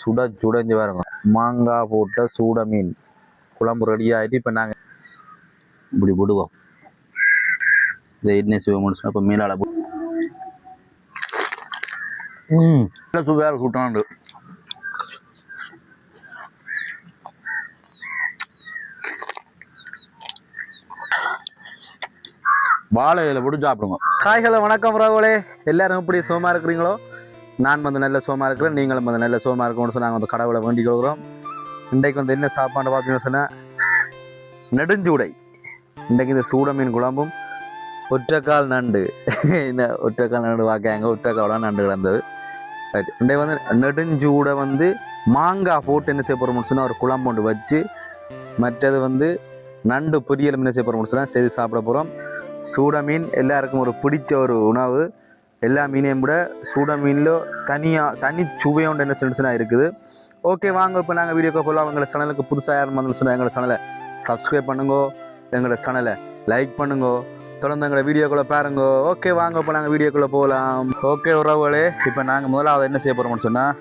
சுட சுடஞ்சு பாருங்க. மாங்காய் போட்ட சூட மீன். குழம்பு ரெடி ஆகிட்டு இப்போ நாங்கள் இப்படி விடுவோம் இந்த எண்ணெய் சிவ முடிச்சுனா இப்போ மீனால போ ம். சுவையாக சுட்டாண்டு. வாழை இலை போட்டு சாப்பிடுங்க. காய்களை வணக்கம் உறவுகளே. எல்லாரும் எப்படி சுகமாக இருக்கிறீங்களோ? நான் வந்து நல்ல சோமாக இருக்கிறேன் நீங்களும் வந்து நல்ல சோமா இருக்கணும்னு சொல்லி நாங்கள் வந்து கடவுளை வேண்டிக் கொள்கிறோம். இன்றைக்கு வந்து என்ன சாப்பாடு பார்த்தீங்கன்னு சொன்னால் நெடுஞ்சூடை இன்றைக்கு இந்த சூட மீன் குழம்பும் ஒற்றைக்கால் நண்டு. என்ன ஒற்றைக்கால் நண்டு வாக்காங்க ஒற்றைக்காலாம் நண்டு கிடந்தது இன்றைக்கு வந்து நெடுஞ்சூடை வந்து மாங்காய் போட்டு என்ன செய்ய போகிறோம்னு சொன்னால் ஒரு குழம்பு ஒன்று வச்சு மற்றது வந்து நண்டு பொரியல் என்ன செய்ய போகிறோம்னு சொன்னால் செய்து சாப்பிட போகிறோம் சூட மீன் எல்லாருக்கும் ஒரு பிடிச்ச ஒரு உணவு. எல்லா மீனையும் விட சூட மீனில் தனியாக தனி சுவையோண்டு என்ன சொல்லிச்சுனா இருக்குது. ஓகே வாங்க இப்போ நாங்கள் வீடியோக்கு போகலாம் எங்களை சேனலுக்கு புதுசாக யாரும் வந்து சொன்னால் எங்களை சேனலை சப்ஸ்கிரைப் பண்ணுங்கோ. எங்களோட சேனலை லைக் பண்ணுங்கோ. தொடர்ந்து எங்களை வீடியோக்குள்ளே பாருங்க. ஓகே வாங்க இப்போ நாங்கள் வீடியோக்குள்ளே போகலாம் ஓகே உறவுகளே இப்போ நாங்கள் முதலாவது என்ன செய்ய போகிறோம்னு சொன்னால்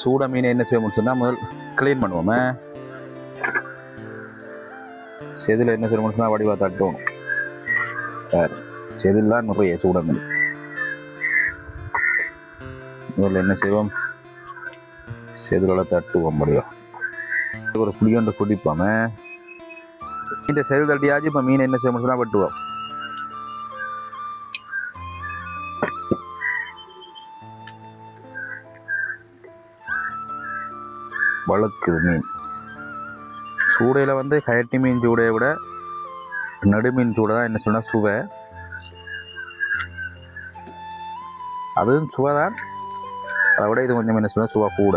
சூட மீனை என்ன செய்ய சொன்னால் முதல் க்ளீன் பண்ணுவோமே. செதில் என்ன செய்யணும்னு சொன்னால் வடிவாக தட்டுவோம் செதில்லாம் நிறைய சூட மீன். முதல்ல என்ன செய்வோம்? செதிலோட தட்டுவோம் முடியும் ஒரு புளியோண்டு குடிப்போமே. இந்த செதில் தட்டியாச்சு இப்போ மீன் என்ன செய்வோம் சொன்னால் வெட்டுவோம். வழுக்குது மீன். சூடையில் வந்து கயட்டி மீன் சூடையை விட நடுமீன் சூடை தான் என்ன சொன்னால் சுவை. அதுவும் சுவை தான் அதை விட இது கொஞ்சம் என்ன சொன்னால் சுவை கூட.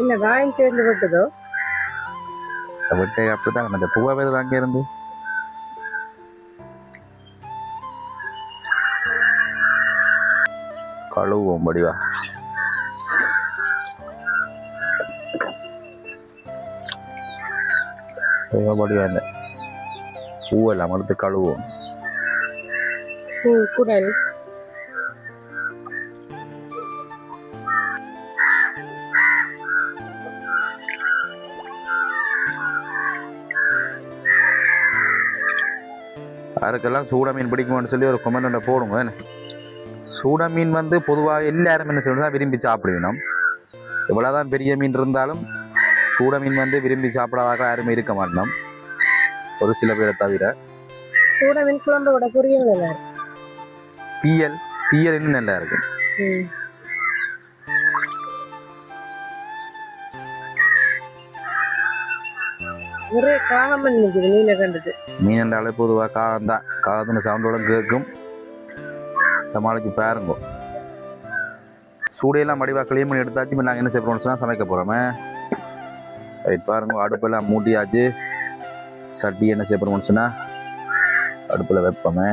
இல்ல காயம் சேர்ந்து விட்டதோ? விட்டு அப்படி தான் அந்த பூவா வேறு அங்கே இருந்து? கழுவுவோம் படிவா படிவா இல்லை பூவெல்லாம் எடுத்து குடல் அதுக்கெல்லாம் சூட மீன் பிடிக்கும்னு சொல்லி ஒரு கொமெண்ட் போடுங்க சூட மீன் வந்து பொதுவாக எல்லாரும் என்ன சொல்லணும் விரும்பி சாப்பிடணும் இவ்வளோதான் பெரிய மீன் இருந்தாலும் சூட மீன் வந்து விரும்பி சாப்பிடாதாக யாருமே இருக்க மாட்டோம் ஒரு சில பேரை தவிர சூட மீன் குழம்பு கூட புரியும் நல்லா தீயல் தீயல் இன்னும் நல்லா இருக்கும் ஒரே காகமன் நிக்குது நீல கண்டது. மீன் என்றாலே பொதுவாக காகம் தான். காகத்தின சவுண்டோட கேட்கும் சமாளிச்சு பாருங்க. சூடையெல்லாம் மடிவாக க்ளீன் பண்ணி எடுத்தாச்சு இப்போ நாங்கள் என்ன செய்ய போகிறோம்னு சொன்னால் சமைக்க போகிறோமே ரைட் பாருங்க அடுப்பெல்லாம் மூட்டியாச்சு சட்டி என்ன செய்ய போகிறோம்னு சொன்னால் அடுப்பில் வைப்போமே.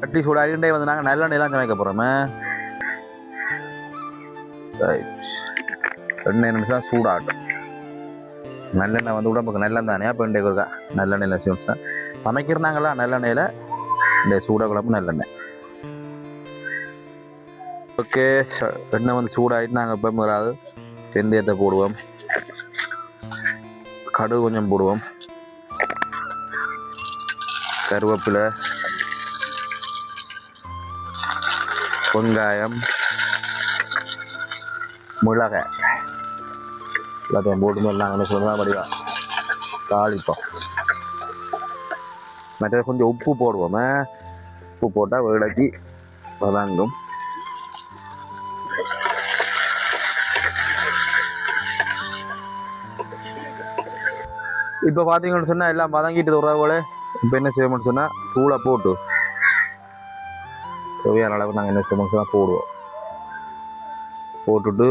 சட்டி சூடாகிட்டே வந்து நாங்கள் நல்லெண்ணெயெல்லாம் சமைக்க போகிறோமே ரைட் எண்ணெய் நிமிஷம் சூடாகட்டும். நல்லெண்ணெய் வந்து உடம்புக்கு நல்லெண்ணெய் தானே அப்போ இன்றைக்கு இருக்கா நல்லெண்ணெயில் செய்வோம் சமைக்கிறாங்களா நல்லெண்ணெயில்? இந்த சூடாக குழம்பு நல்லெண்ணெய். ஓகே எண்ணெய் வந்து சூடாகிட்டு நாங்கள் எப்போ வராது வெந்தயத்தை போடுவோம். கடுகு கொஞ்சம் போடுவோம். கருவேப்பிலை வெங்காயம் மிளகாய். எல்லாத்தையும் போட்டு நாங்கள் என்ன சொல்லுவோம் அப்படியா தாளிப்போம். மற்ற கொஞ்சம் உப்பு போடுவோமே. உப்பு போட்டால் விளக்கி வதங்கும். இப்போ பார்த்தீங்கன்னு சொன்னால் எல்லாம் வதங்கிட்டு உறவுகளே இப்போ என்ன செய்யணும்னு சொன்னால் தூளை போட்டு. தேவையான அளவு நாங்கள் என்ன செய்யணும்னு சொன்னால் போடுவோம். போட்டுட்டு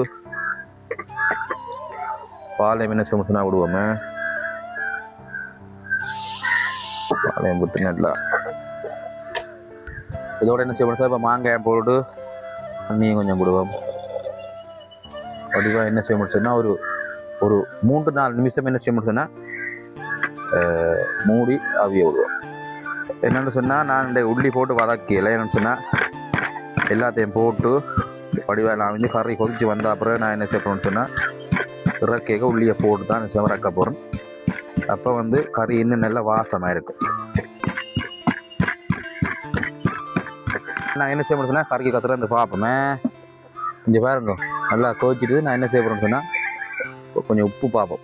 பாளையம் என்ன செய்யணும்னா விடுவோமே. பாளையம் விட்டு நல்லா இதோட என்ன செய்வோம் சார் இப்போ மாங்காயம் போட்டு தண்ணியும் கொஞ்சம் விடுவோம் அதுக்காக என்ன செய்ய முடிச்சுன்னா ஒரு ஒரு மூன்று நாலு நிமிஷம் என்ன செய்ய முடிச்சுன்னா மூடி அவிய விடுவோம். என்னென்னு சொன்னால் நான் இந்த உள்ளி போட்டு வதக்கல என்னென்னு சொன்னால் எல்லாத்தையும் போட்டு வடிவாக நான் வந்து கறி கொதிச்சு வந்த அப்புறம் நான் என்ன செய்யணும்னு சொன்னால் இறக்கைக்க உள்ளியை போட்டு தான் சிவரக்க போகிறேன் அப்போ வந்து கறி இன்னும் நல்ல வாசமாக இருக்கும். நான் என்ன செய்ய முடியும் சொன்னால் கறிக்கு கத்துற இந்த பார்ப்போமே இங்கே பாருங்க நல்லா கோச்சிட்டு நான் என்ன செய்ய போகிறேன்னு சொன்னால் கொஞ்சம் உப்பு பார்ப்போம்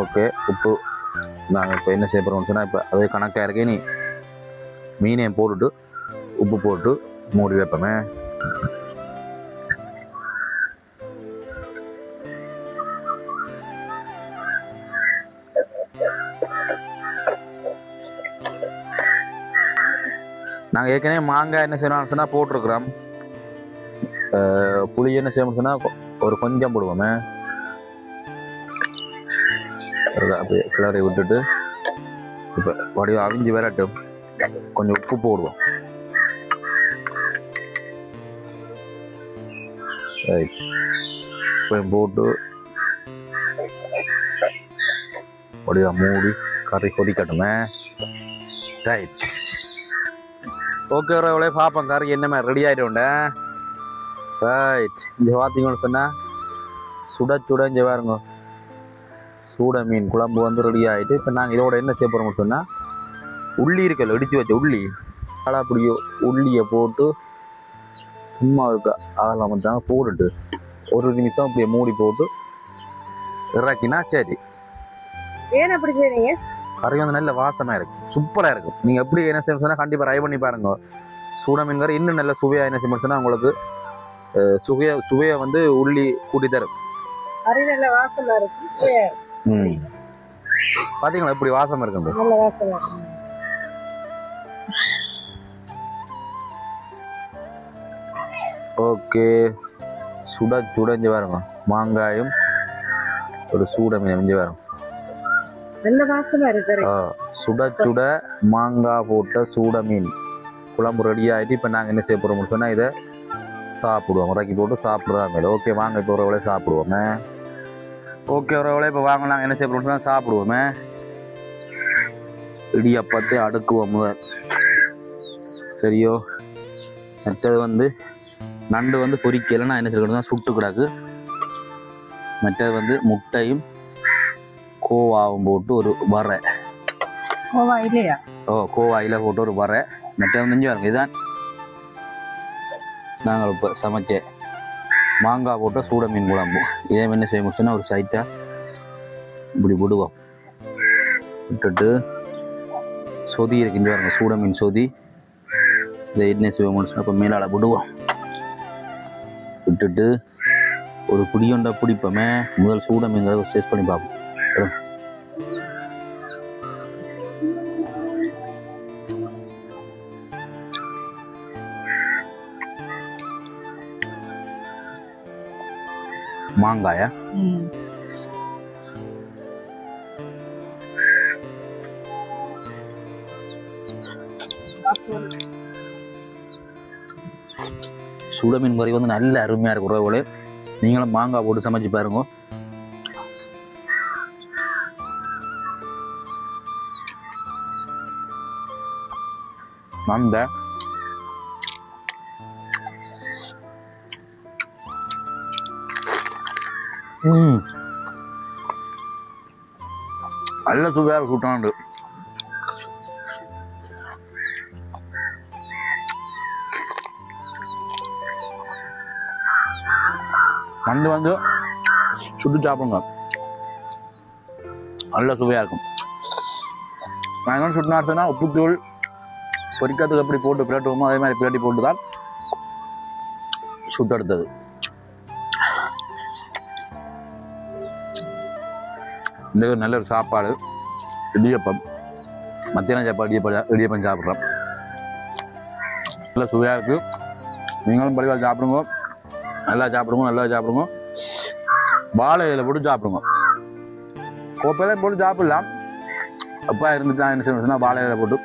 ஓகே உப்பு. நாங்கள் இப்போ என்ன செய்ய போகிறோம்னு சொன்னால் இப்போ அதே கணக்காக இருக்கே. நீ மீனையும் போட்டுட்டு உப்பு போட்டு மூடி வைப்போமே. நாங்கள் ஏற்கனவே மாங்காய் என்ன செய்யணும்னு சொன்னால் போட்டிருக்கிறோம். புளி என்ன செய்யணும்னு சொன்னால் ஒரு கொஞ்சம் போடுவோமே. அப்படியே கிளறி விட்டுட்டு இப்போ வடிவம் அவிஞ்சு வரட்டும். கொஞ்சம் உப்பு போடுவோம். இப்போ போட்டு வடிவா மூடி கறி கொதிக்கட்டுமே. ரைட் ஓகே எவ்வளோ பார்ப்போம் கறி என்ன மாதிரி ரெடி ஆகிட்டோண்ட ரைட் இங்கே பார்த்தீங்கன்னு சொன்னால் சுட சுட இங்கே பாருங்க. சூட மீன் குழம்பு வந்து ரெடி ஆகிட்டு இப்போ நாங்கள் இதோட என்ன செய்ய போகிறோம்னு சொன்னால் உள்ளி இருக்கல இடிச்சு வச்ச உள்ளி அப்படியோ உள்ளியை போட்டு சும்மா இருக்க அதெல்லாம் மட்டும் போட்டுட்டு ஒரு நிமிஷம் அப்படியே மூடி போட்டு இறக்கினா சரி. ஏன் அப்படி செய்றீங்க? கறி வந்து நல்ல வாசமாக இருக்கும் சூப்பராக இருக்கும் நீங்கள் எப்படி என்ன செய்யணும் சொன்னால் கண்டிப்பாக ட்ரை பண்ணி பாருங்க. சூட மீன் கறி இன்னும் நல்ல சுவையாக என்ன செய்யணும் சொன்னால் உங்களுக்கு சுவையை சுவையை வந்து உள்ளி கூட்டி தரும் கறி நல்ல வாசமா இருக்கு. ம். பார்த்தீங்களா எப்படி வாசம் இருக்குது நல்ல வாசமா. இருக்கு ஓகே. சுட சுடஞ்சு பாருங்க. மாங்காயும் ஒரு சூட மீன் இஞ்சி வரும் நல்ல வாசமா இருக்கு சுட சுட மாங்காய் போட்ட சூட மீன். குழம்பு ரெடி ஆகிட்டு இப்போ நாங்கள் என்ன செய்ய போகிறோம்னு சொன்னால் இதை சாப்பிடுவோம். உறக்கி போட்டு சாப்பிட்றதா மேலே ஓகே வாங்க இப்போ ஒரு வேலையை சாப்பிடுவோமே. ஓகே ஒரு வேலையை இப்போ வாங்க நாங்கள் என்ன செய்ய சாப்பிடுவோமே. இடியப்பத்தை அடுக்குவோம் முதல் சரியோ? மற்றது வந்து நண்டு வந்து பொரிக்கலை நான் என்ன செய்யணும் சுட்டு கிடக்கு. மற்றது வந்து முட்டையும் கோவாவும் போட்டு ஒரு வரை. கோவா இல்லையா? ஓ கோவாயில் போட்டு ஒரு வரை. மற்ற வந்து இதுதான் நாங்கள் இப்போ சமைச்ச மாங்காய் போட்ட சூட மீன் குழம்பு. இதே என்ன செய்ய முடிச்சுன்னா ஒரு சைட்டாக இப்படி விடுவோம் விட்டுட்டு சொதி இருக்குன்னு பாருங்க சூட மீன் சொதி. இதை என்ன செய்ய முடிச்சுன்னா இப்போ மேலால் விடுவோம் விட்டுட்டு ஒரு புடியொண்டா பிடிப்போமே. முதல் சூட மீன் டேஸ்ட் பண்ணி பார்ப்போம். மாங்காயா? சுட மீன் கறி வந்து நல்ல அருமையாக இருக்கும் உறவுகளே நீங்களும் மாங்காய் போட்டு சமைச்சு பாருங்க. அந்த நல்ல சுவையாக சுட்டாண்டு வந்து வந்து சுட்டு சாப்பிடுங்க. நல்ல சுவையாக இருக்கும். நான் என்ன சுட்டு நாட்டுனா உப்புத்தூள் பொரிக்கிறதுக்கு எப்படி போட்டு பிரட்டுவோமோ அதே மாதிரி பிரட்டி போட்டு தான் சுட்டெடுத்தது. இந்த ஒரு நல்ல ஒரு சாப்பாடு இடியப்பம். மத்தியானம் சாப்பாடு இடியப்பம் இடியப்பம் சாப்பிட்றோம். நல்ல சுவையாக இருக்குது நீங்களும் படிவால் சாப்பிடுங்க. நல்லா சாப்பிடுங்க நல்லா சாப்பிடுங்க. வாழை இலை போட்டு சாப்பிடுங்க. கோப்பையில போட்டு சாப்பிடலாம். அப்பா இருந்துட்டா என்ன செய்யணும்னா வாழை இதில் போட்டு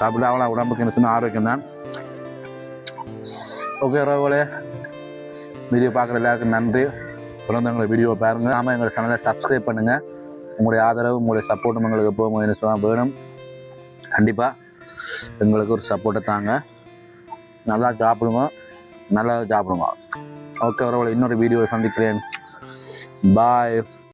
சாப்பிடலாம். அவ்வளோ உடம்புக்கு என்ன சொன்னால் ஆரோக்கியம் தான். ஓகே ரோகோலே வீடியோ பார்க்குற எல்லாருக்கும் நன்றி. பிறந்தவங்களை வீடியோ பாருங்கள் நாம எங்களோட சேனலை சப்ஸ்கிரைப் பண்ணுங்கள் உங்களுடைய ஆதரவு உங்களுடைய சப்போர்ட்டும் எங்களுக்கு போக என்ன சொல்ல வேணும் கண்டிப்பாக எங்களுக்கு ஒரு சப்போர்ட்டை தாங்க. நல்லா சாப்பிடுங்க. நல்லா சாப்பிடுங்க. ஓகே வரவங்களை இன்னொரு வீடியோ சந்திக்கிறேன். பாய்